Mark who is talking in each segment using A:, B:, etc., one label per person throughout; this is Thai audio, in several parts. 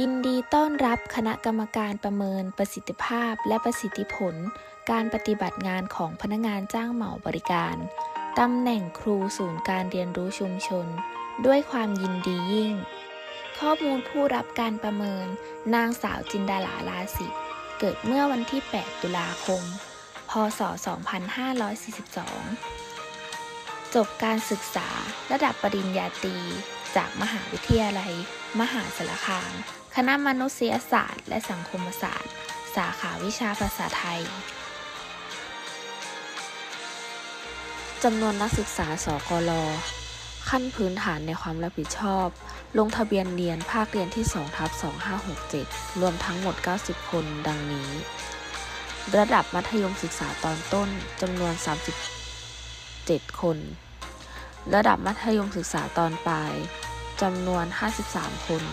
A: ยินดีต้อนรับคณะกรรมการประเมินประสิทธิภาพและประสิทธิผล การปฏิบัติงานของพนักงานจ้างเหมาบริการ ตำแหน่งครูศูนย์การเรียนรู้ชุมชน ด้วยความยินดียิ่ง ข้อมูลผู้รับการประเมิน นางสาวจินดาลาลาสิทธิ์เกิดเมื่อวันที่ 8 ตุลาคม พศ 2542 จบการศึกษาระดับปริญญาตรีจากมหาวิทยาลัย มหาสารคาม คณะมนุษยศาสตร์ และสังคมศาสตร์ สาขาวิชาภาษาไทยจำนวนนักศึกษาสกลขั้นพื้นฐานในความรับผิดชอบ ลงทะเบียนเรียนภาคเรียนที่2ทับ2567 รวมทั้งหมด 90 คนดังนี้ ระดับมัธยมศึกษาตอนต้นจำนวน 37 คน ระดับมัธยมศึกษาตอนปลายจำนวน 53 คน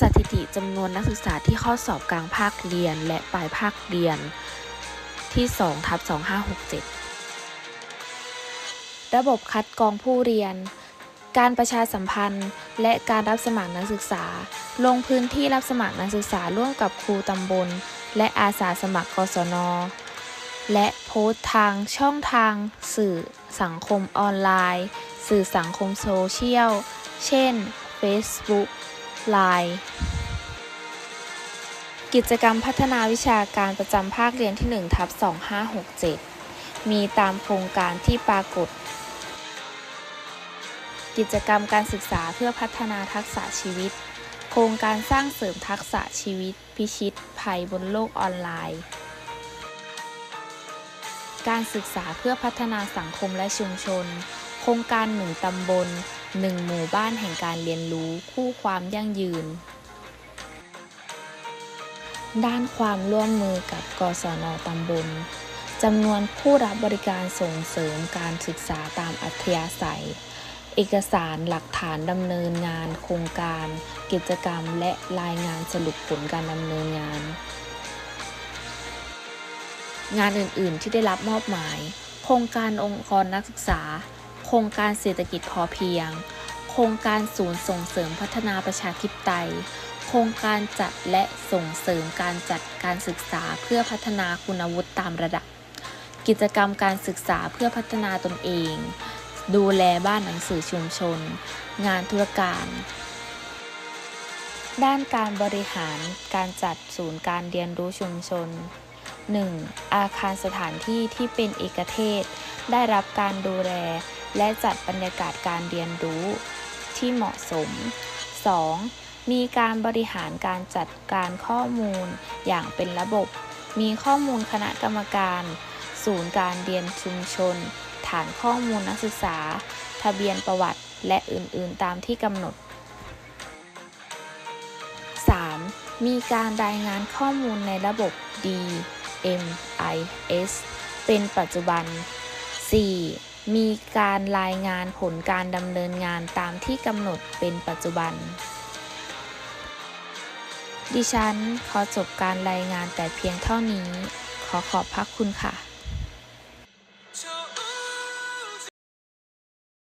A: สถิติจำนวนนักศึกษาที่เข้าสอบกลางภาคเรียนและปลายภาคเรียนที่2ทับ2567 ระบบคัดกรองผู้เรียน การประชาสัมพันธ์ และการรับสมัครนักศึกษา ลงพื้นที่รับสมัครนักศึกษาร่วมกับครูตำบล และอาสาสมัครกศน และโพสต์ทางช่องทาง สื่อสังคมออนไลน์ สื่อสังคมโซเชียล เช่น Facebook Line กิจกรรมพัฒนาวิชาการประจำภาคเรียนที่1ทับ2567 มีตามโครงการที่ปรากฏ กิจกรรมการศึกษาเพื่อพัฒนาทักษะชีวิต โครงการสร้างเสริมทักษะชีวิต พิชิต ภัยบนโลกออนไลน์ การศึกษาเพื่อพัฒนาสังคมและชุมชน ครงการหนึ่งตำบลหนึ่งหมู่บ้านแห่งการเรียนรู้คู่ความยั่งยืน ด้านความร่วมมือกับกศนตำบลจำนวนผู้รับบริการส่งเสริมการศึกษาตามอัธยาศัย เอกสารหลักฐานดำเนินงาน โครงการ กิจกรรมและรายงานสรุปผลการดำเนินงาน งานอื่น ๆ ที่ได้รับมอบหมาย โครงการองค์กรนักศึกษา ครงการเศรษฐกิจพอเพียง โครงการศูนย์ส่งเสริมพัฒนาประชาธิปไตย โครงการจัดและส่งเสริมการจัดการศึกษาเพื่อพัฒนาคุณวุฒิตามระดับ กิจกรรมการศึกษาเพื่อพัฒนาตนเอง ดูแลบ้านหนังสือชุมชน งานธุรการ ด้านการบริหารการจัดศูนย์การเรียนรู้ชุมชน 1. อาคารสถานที่ที่เป็นเอกเทศ ได้รับการดูแล และจัดบรรยากาศการเรียนรู้ที่เหมาะสม 2. มีการบริหารการจัดการข้อมูลอย่างเป็นระบบ มีข้อมูลคณะกรรมการ ศูนย์การเรียนชุมชน ฐานข้อมูลนักศึกษา ทะเบียนประวัติ และอื่นๆ ตามที่กำหนด 3. มีการรายงานข้อมูลในระบบ DMIS เป็นปัจจุบัน 4. มีการรายงานผลการดำเนินงานตามที่กำหนดเป็นปัจจุบัน ดิฉันขอจบการรายงานแต่เพียงเท่านี้ ขอขอบพระคุณค่ะ